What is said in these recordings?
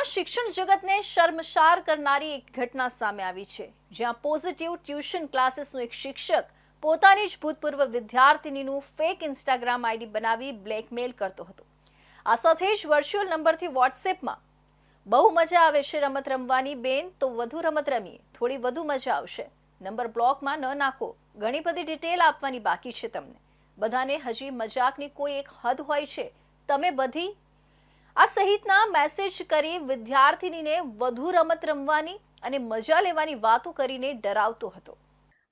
સુરતમાં શિક્ષણ જગતને શર્મસાર કરનારી એક ઘટના સામે આવી છે, જ્યાં પોઝિટિવ ટ્યુશન ક્લાસીસનો એક શિક્ષક પોતાની જ ભૂતપૂર્વ વિદ્યાર્થિનીનું ફેક ઇન્સ્ટાગ્રામ આઈડી બનાવી બ્લેકમેલ કરતો હતો. આ સાથે જ વર્ચ્યુઅલ નંબરથી વોટ્સએપમાં બહુ મજા આવે છે રમત રમવાની બેન, તો વધુ રમત રમીએ, થોડી વધુ મજા આવશે. નંબર બ્લોકમાં ન નાખો, ઘણી બધી ડિટેલ આપવાની બાકી છે તમને. બધાને હજી મજાકની કોઈ એક હદ હોય છે. તમે બધી આ સહિતના મેસેજ કરી વિદ્યાર્થીનીને વધુ રમત રમવાની અને મજા લેવાની વાતો કરીને ડરાવતો હતો.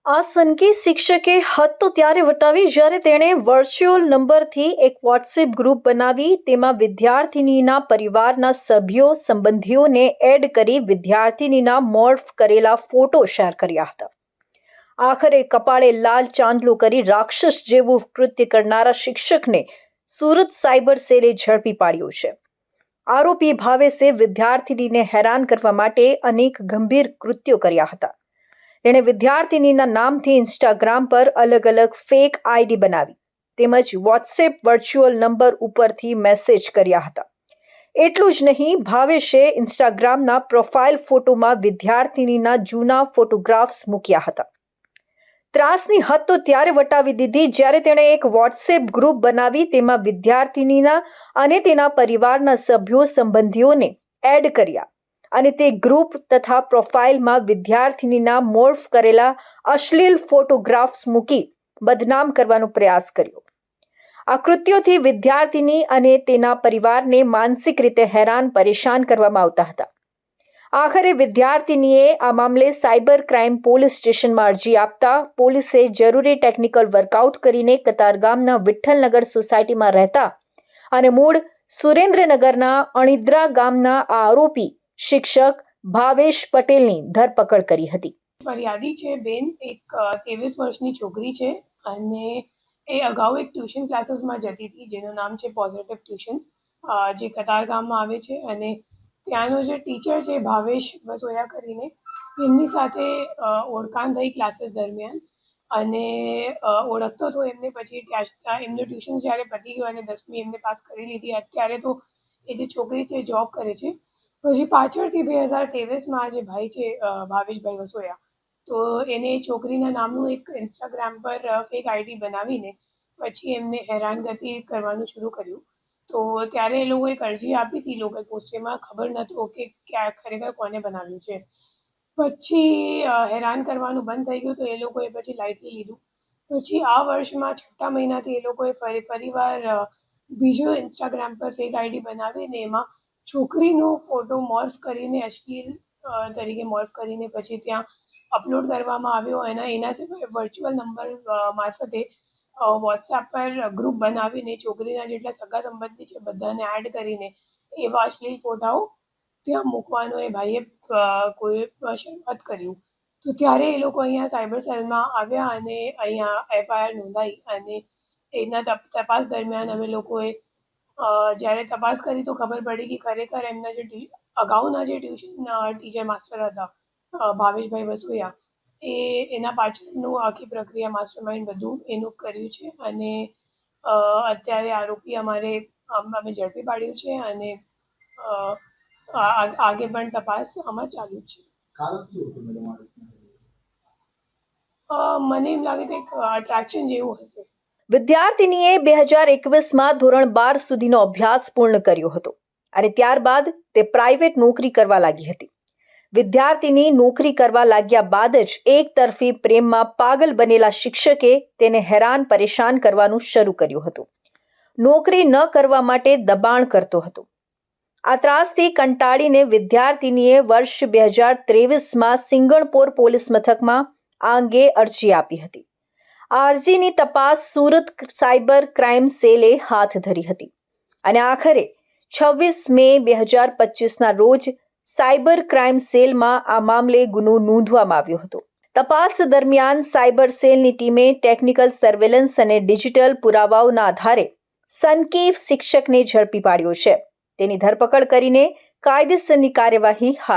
આ સનકી શિક્ષકે હદ તો ત્યારે વટાવી જ્યારે તેણે વર્ચ્યુઅલ નંબરથી એક વોટ્સએપ ગ્રુપ બનાવી, તેમાં વિદ્યાર્થિનીના પરિવારના સભ્યો, સંબંધીઓને એડ કરી વિદ્યાર્થિનીના મોર્ફ કરેલા ફોટો શેર કર્યા હતા. આખરે કપાળે લાલ ચાંદલું કરી રાક્ષસ જેવું કૃત્ય કરનારા શિક્ષકને સુરત સાયબર સેલે ઝડપી પાડ્યો છે. આરોપી ભાવેશે વિદ્યાર્થિનીને હેરાન કરવા માટે અનેક ગંભીર કૃત્યો કર્યા હતા. તેણે વિદ્યાર્થિનીના નામથી ઇન્સ્ટાગ્રામ પર અલગ અલગ ફેક આઈડી બનાવી, તેમજ વોટ્સએપ વર્ચ્યુઅલ નંબર ઉપરથી મેસેજ કર્યા હતા. એટલું જ નહીં ભાવેશે ઇન્સ્ટાગ્રામના પ્રોફાઇલ ફોટોમાં વિદ્યાર્થિનીના જૂના ફોટોગ્રાફ્સ મૂક્યા હતા. ત્રાસની હદ તો ત્યારે વટાવી દીધી જ્યારે તેણે એક વોટ્સએપ ગ્રુપ બનાવી તેમાં વિદ્યાર્થિનીના અને તેના પરિવારના સભ્યો સંબંધીઓને એડ કર્યા અને તે ગ્રુપ તથા પ્રોફાઇલમાં વિદ્યાર્થિનીના મોર્ફ કરેલા અશ્લીલ ફોટોગ્રાફ્સ મૂકી બદનામ કરવાનો પ્રયાસ કર્યો. આ કૃત્યોથી વિદ્યાર્થિની અને તેના પરિવારને માનસિક રીતે હેરાન પરેશાન કરવામાં આવતા હતા. આખરે વિદ્યાર્થીનીએ આ મામલે સાયબર ક્રાઇમ પોલીસ સ્ટેશનમાં અરજી આપતા પોલીસે જરૂરી ટેકનિકલ વર્કઆઉટ કરીને કતારગામના વિઠ્ઠલનગર સોસાયટીમાં રહેતા અને મૂળ સુરેન્દ્રનગરના અણિદ્રા ગામના આ આરોપી શિક્ષક ભાવેશ પટેલની ધરપકડ કરી હતી. ફરિયાદી છે બેન, એક ત્રેવીસ વર્ષની છોકરી છે અને એ અગાઉ એક ટ્યુશન ક્લાસીસમાં જતી હતી, જેનું નામ છે પોઝિટિવ ટ્યુશન્સ જે કતાર ગામમાં આવે છે અને ત્યાંનો જે ટીચર છે ભાવેશ વસોયા કરીને એમની સાથે ઓળખાણ થઈ ક્લાસીસ દરમિયાન. અને ઓળખતો હતો એમને પછી એમનું ટ્યુશન જ્યારે પતી ગયું અને દસમી એમને પાસ કરી લીધી, અત્યારે તો એ જે છોકરી છે જોબ કરે છે. પછી પાછળથી બે હજાર ત્રેવીસમાં જે ભાઈ છે ભાવેશભાઈ વસોયા, તો એને છોકરીના નામનું એક ઇન્સ્ટાગ્રામ પર ફેક આઈડી બનાવીને પછી એમને હેરાનગતિ કરવાનું શરૂ કર્યું. તો ત્યારે એ લોકોએ એક અરજી આપી હતી લોકલ પોસ્ટેમાં. ખબર નહોતું કે ક્યાં ખરેખર કોને બનાવ્યું છે. પછી હેરાન કરવાનું બંધ થઈ ગયું તો એ લોકોએ પછી લાઇટલી લીધું. પછી આ વર્ષમાં છઠ્ઠા મહિનાથી એ લોકોએ ફરી, ફરીવાર બીજો ઇન્સ્ટાગ્રામ પર ફેક આઈડી બનાવીને એમાં છોકરીનો ફોટો મોર્ફ કરીને અશ્લીલ તરીકે મોર્ફ કરીને પછી ત્યાં અપલોડ કરવામાં આવ્યો. એના એના સિવાય વર્ચ્યુઅલ નંબર મારફતે વોટ્સએપ પર ગ્રુપ બનાવીને છોકરીના જેટલા સગા સંબંધી છે બધાને એડ કરીને એવા અશ્લીલ ફોટાઓ ત્યાં મૂકવાનો એ ભાઈએ કોઈ શરૂઆત કર્યું. તો ત્યારે એ લોકો અહીંયા સાયબર સેલમાં આવ્યા અને અહીંયા એફઆઈઆર નોંધાઈ અને એના તપાસ દરમિયાન અમે લોકોએ જ્યારે તપાસ કરી તો ખબર પડી કે ખરેખર એમના જે અગાઉના જે ટ્યુશન ટીચર માસ્ટર હતા ભાવેશભાઈ વસોયા એ એના પાછળનું આખી પ્રક્રિયા માસ્ટર માઇન્ડ બધું એનું કર્યું છે અને અત્યારે આરોપી અમારે અમ- અમે ઝડપી પાડ્યું છે અને આગે પણ તપાસ આમાં ચાલુ છે. મને એમ લાગે કે એક અટ્રેક્શન જેવું હશે. વિદ્યાર્થિનીએ બે હજાર એકવીસમાં ધોરણ બાર સુધીનો અભ્યાસ પૂર્ણ કર્યો હતો. અને ત્યારબાદ તે પ્રાઇવેટ નોકરી કરવા લાગી હતી. વિદ્યાર્થીની નોકરી કરવા લાગ્યા બાદ જ એક તરફી પ્રેમમાં પાગલ બનેલા શિક્ષકે તેને હેરાન પરેશાન કરવાનું શરૂ કર્યું હતું. નોકરી ન કરવા માટે દબાણ કરતો હતો. આ ત્રાસથી કંટાળીને વિદ્યાર્થીનીએ વર્ષ બે હજાર ત્રેવીસમાં સિંગણપોર પોલીસ મથકમાં આ અંગે અરજી આપી હતી. આ અરજીની તપાસ સુરત સાયબર ક્રાઇમ સેલે હાથ ધરી હતી અને આખરે છવ્વીસ મે બે હજાર પચીસના રોજ સાયબર ક્રાઇમ સેલમાં આ મામલે ગુનો નોંધવામાં આવ્યો હતો. તપાસ દરમિયાન સાયબર સેલની ટીમે ટેકનિકલ સર્વેલન્સ અને ડિજિટલ પુરાવાઓના આધારે સનકીફ શિક્ષકને ઝડપી પાડ્યો છે. તેની ધરપકડ કરીને કાયદેસરની કાર્યવાહી હાથ